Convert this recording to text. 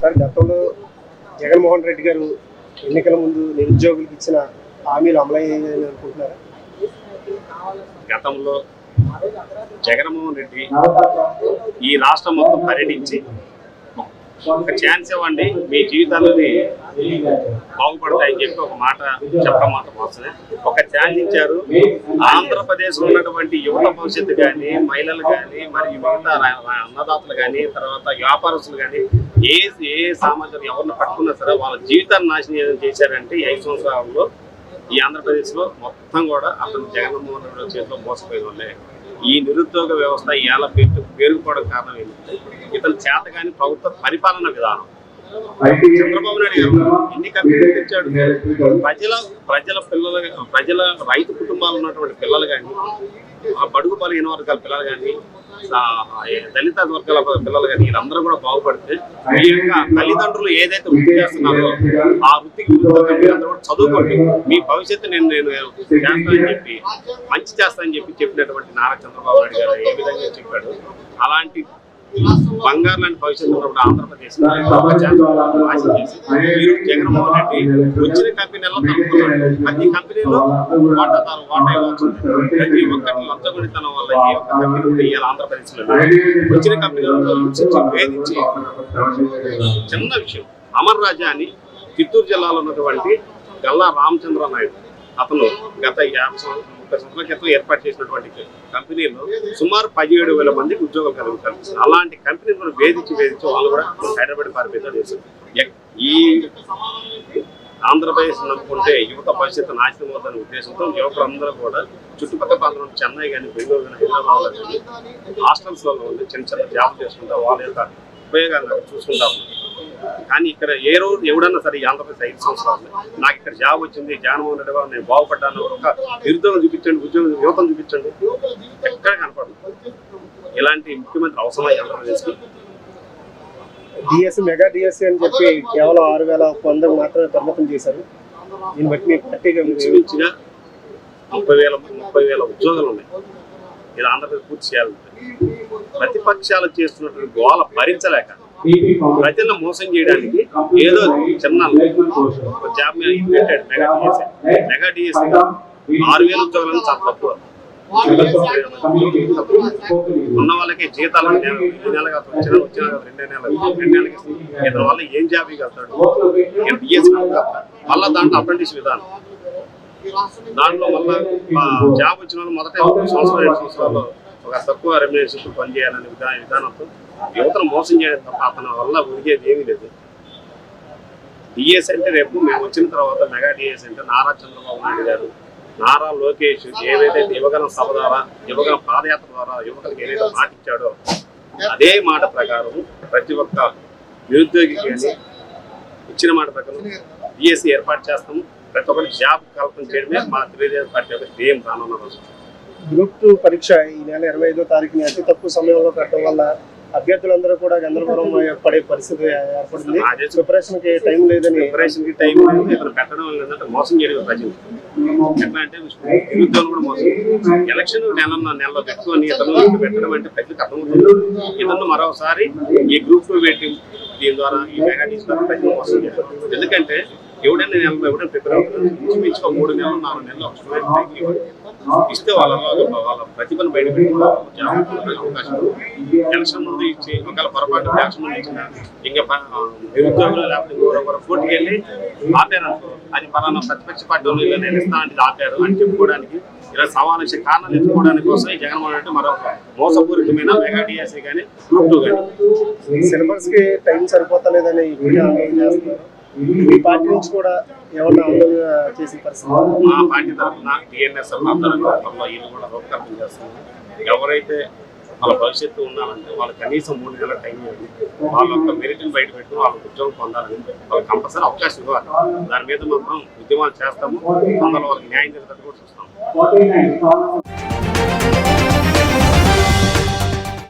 Sir గతంలో జగన్మోహన్ రెడ్డి గారు ఎన్నికల ముందు నిరుద్యోగులకు ఇచ్చిన హామీలు అమలయ్యాయని అనుకుంటున్నారా? గతంలో జగన్మోహన్ రెడ్డి ఈ రాష్ట్రం మొత్తం పర్యటించి ఒక ఛాన్స్ ఇవ్వండి మీ జీవితాలని బాగుపడతాయని చెప్పి ఒక మాట చెప్పడం మాట మోసమే ఒక ఛాన్స్ ఇచ్చారు. ఆంధ్రప్రదేశ్ ఉన్నటువంటి యువత భవిష్యత్తు కానీ మహిళలు కానీ మరియు మిగతా అన్నదాతలు కానీ తర్వాత వ్యాపారస్తులు కానీ ఏ ఏ సామాజిక ఎవరిని పట్టుకున్నా సరే వాళ్ళ జీవితాన్ని నాశనం చేశారంటే ఈ ఐదు సంవత్సరాల్లో ఈ ఆంధ్రప్రదేశ్లో మొత్తం కూడా అతను జగన్మోహన్ రెడ్డి చేతిలో మోసపోయిన వాళ్ళే. ఈ నిరుద్యోగ వ్యవస్థ ఇవాళ పెరుగు పెరుగుకోవడం కారణం ఏంటంటే ఇతను చేత కానీ ప్రభుత్వ పరిపాలన విధానం. చంద్రబాబు నాయుడు గారు ఎన్ని కంపెనీలు తెచ్చాడు? ప్రజల ప్రజల పిల్లలు ప్రజల రైతు కుటుంబాలు ఉన్నటువంటి పిల్లలు కానీ ఆ బడుగు బలహీన వర్గాల పిల్లలు కానీ దళిత వర్గాల పిల్లలు కానీ వీళ్ళందరూ కూడా బాగుపడితే ఈ యొక్క తల్లిదండ్రులు ఏదైతే వృత్తి చేస్తున్నారో ఆ వృత్తికి మీరందరూ కూడా చదువుకోండి. మీ భవిష్యత్తు నేను నేను చేస్తానని చెప్పి మంచి చేస్తానని చెప్పి చెప్పినటువంటి నారా చంద్రబాబు నాయుడు గారు ఏ విధంగా చెప్పాడు. అలాంటి బంగారు లాంటి భవిష్యత్తు ఉన్నప్పుడు ఆంధ్రప్రదేశ్ ఒక ఛాన్స్ నాశనం చేసి మీరు జగన్మోహన్ రెడ్డి వచ్చిన కంపెనీలో తనుకున్నాడు ప్రతి కంపెనీలో వాటాదారు వాటా ఇవ్వచ్చు. ప్రతి ఒక్కటి లంచగొడితనం వల్ల ఏ ఒక్క కంపెనీ కూడా ఇవాళ ఆంధ్రప్రదేశ్లో లేదు. వచ్చిన కంపెనీలలో హింసించి వేధించి చిన్న విషయం. అమర్ రాజా అని చిత్తూరు జిల్లాలో ఉన్నటువంటి గల్లా రామచంద్ర నాయుడు అతను గత యాభై ముప్పై సంవత్సరాల క్రితం ఏర్పాటు చేసినటువంటి కంపెనీలో సుమారు పదిహేడు వేల మందికి ఉద్యోగం కలుగుతారు. అలాంటి అలాంటి కంపెనీలను వేధించి వేధించి వాళ్ళు కూడా హైదరాబాద్ పారిపోతారు. చేశారు ఈ ఆంధ్రప్రదేశ్ నమ్ముకుంటే యువత భవిష్యత్తు నాశనం అవుతుందనే ఉద్దేశంతో యువకులందరూ కూడా చుట్టుపక్కల ప్రాంతంలో చెన్నై కానీ బెంగళూరు కానీ హైదరాబాద్ కానీ హాస్టల్స్లో ఉండి చిన్న చిన్న జాబ్ చేసుకుంటా వాళ్ళ యొక్క ఉపయోగాలను చూసుకుంటా కానీ ఇక్కడ ఏ రోజు ఎవడన్నా సరే ఈ ఆంధ్రప్రదేశ్ ఐదు సంవత్సరాలు నాకు ఇక్కడ జాబ్ వచ్చింది జగన్మోహన్ రెడ్డి గారు నేను బాగుపడ్డాను. ఒక నిరుద్యోగం చూపించండి ఉద్యోగం యువతను చూపించండి. ఎక్కడ కనపడదు. ఇలాంటి ముఖ్యమంత్రి అవసరం ఈ ఆంధ్రప్రదేశ్కి? డిఎస్సి మెగా డిఎస్సి అని చెప్పి కేవలం ఆరు వేల వందకు మాత్రమే పరిమితం చేశారు. దీన్ని బట్టి మీ పార్టీగా మీరు ఇంచుమించుగా ముప్పై వేల ముప్పై వేల ఉద్యోగాలు ఉన్నాయి. ఇలా ఆంధ్రప్రదేశ్ పూర్తి చేయాలి ప్రతిపక్షాలు చేస్తున్నటువంటి గోల భరించలేక ప్రజలను మోసం చేయడానికి ఏదో చిన్న జాబ్ మీద పెట్టాడు మెగా డిఎస్ఏ మెగా డిఎస్ఏ ఆరు వేల ఉద్యోగాలను చాలా తక్కువ. ఉన్న వాళ్ళకి జీతాలు కాదు వచ్చిన వచ్చిన రెండే నెలలు. రెండు నెలలకి. ఇతని వల్ల ఏం జాబ్ ఇవ్వగలుగుతాడు డిఎస్సీ మళ్ళా దాంట్లో అప్రెంటిస్ విధానం. దాంట్లో మళ్ళా ఆ జాబ్ వచ్చిన వాళ్ళు మొదట సంవత్సరం రెండు సంవత్సరాలు ఒక తక్కువ రెమ్యునేషన్ పనిచేయాలనే విధా విధానంతో యువతను మోసం చేయడం తప్ప అతని వల్ల ఉరిగేది ఏమీ లేదు. డిఎస్ అంటే రేపు మేము వచ్చిన తర్వాత మెగా డిఎస్ అంటే నారా చంద్రబాబు నాయుడు గారు నారా లోకేష్ ఏవైతే యువగల సభ ద్వారా యువగలం పాదయాత్ర ద్వారా యువకులకు ఏదైతే మాట ఇచ్చాడో అదే మాట ప్రకారం ప్రతి ఒక్క నిరుద్యోగికి కానీ ఇచ్చిన మాట ప్రకారం డిఎస్సి ఏర్పాటు చేస్తాము ప్రతి ఒక్కరికి జాబ్ కల్పన చేయడమే మా తెలుగుదేశం పార్టీ యొక్క ధ్యేయం రానున్న రోజు. గ్రూప్ టూ పరీక్ష ఈ నెల ఇరవై ఐదో తారీఖుని అతి తక్కువ సమయంలో పెట్టడం వల్ల అభ్యర్థులందరూ కూడా గందరగోళం పడే పరిస్థితి ఏర్పడింది. ప్రిపరేషన్కి టైం లేదని ప్రిపరేషన్కి టైం లేదు. పెట్టడం లేదంటే మోసం చేయడం ప్రజలు. ఎట్లా అంటే నిరుద్యోగం కూడా మోసం. ఎలక్షన్ నెల నెలలో పెట్టుకొని ఇతను పెట్టడం అంటే ప్రజలకు అర్థమవుతుంది. ఇతను మరోసారి ఈ గ్రూప్ పెట్టి దీని ద్వారా ఈ మెగా ద్వారా ప్రజలు మోసం ఎందుకంటే ఎవడైనా నెలలో ఎవడైనా ప్రిపేర్ అవుతారు ఒక మూడు నెలలు నాలుగు నెలలు ఒక స్టూడెంట్ టైం ఇస్తే వాళ్ళ వాళ్ళ ప్రతిభను బయట పెట్టుకోవడానికి అవకాశం ఉంది. ఎలక్షన్ ముందు ఇచ్చి ఒకవేళ పొరపాటు ఎలక్షన్ ముందు ఇచ్చిన ఇంకా నిరుద్యోగులు లేకపోతే ఇంకొకరు పోటీకి వెళ్ళి ఆపారు. అది పలానా ప్రతిపక్ష పార్టీ వాళ్ళు ఇలా నిలుస్తానంటే ఆపారు అని చెప్పుకోవడానికి ఇలా సవాలు వచ్చే కారణాలు ఎత్తుకోవడానికి కోసం ఈ జగన్మోహన్ రెడ్డి మరొక మోసపూరితమైన మెగా డిఎస్సీ కానీ గ్రూప్ టూ కానీ సిలబస్కి టైం సరిపోతలేదని మీ పార్టీ నుంచి కూడా ఏమన్నా ఆందోళన చేసే పరిస్థితి మా పార్టీ తరఫున టీఎన్ఎస్ ఆధ్వర్యంలో వీళ్ళు కూడా రూపకల్పన ఎవరైతే వాళ్ళ భవిష్యత్తు ఉండాలంటే వాళ్ళు కనీసం మూడు నెలల టైం ఇవ్వండి వాళ్ళ యొక్క మెరిట్ని బయట పెట్టి వాళ్ళకి ఉద్యోగం పొందాలని వాళ్ళకి కంపల్సరీ అవకాశం ఇవ్వాలి. దాని మీద మాత్రం ఉద్యమాలు చేస్తాము. అందులో వాళ్ళకి న్యాయం జరిగేటట్టు కూడా చూస్తాము.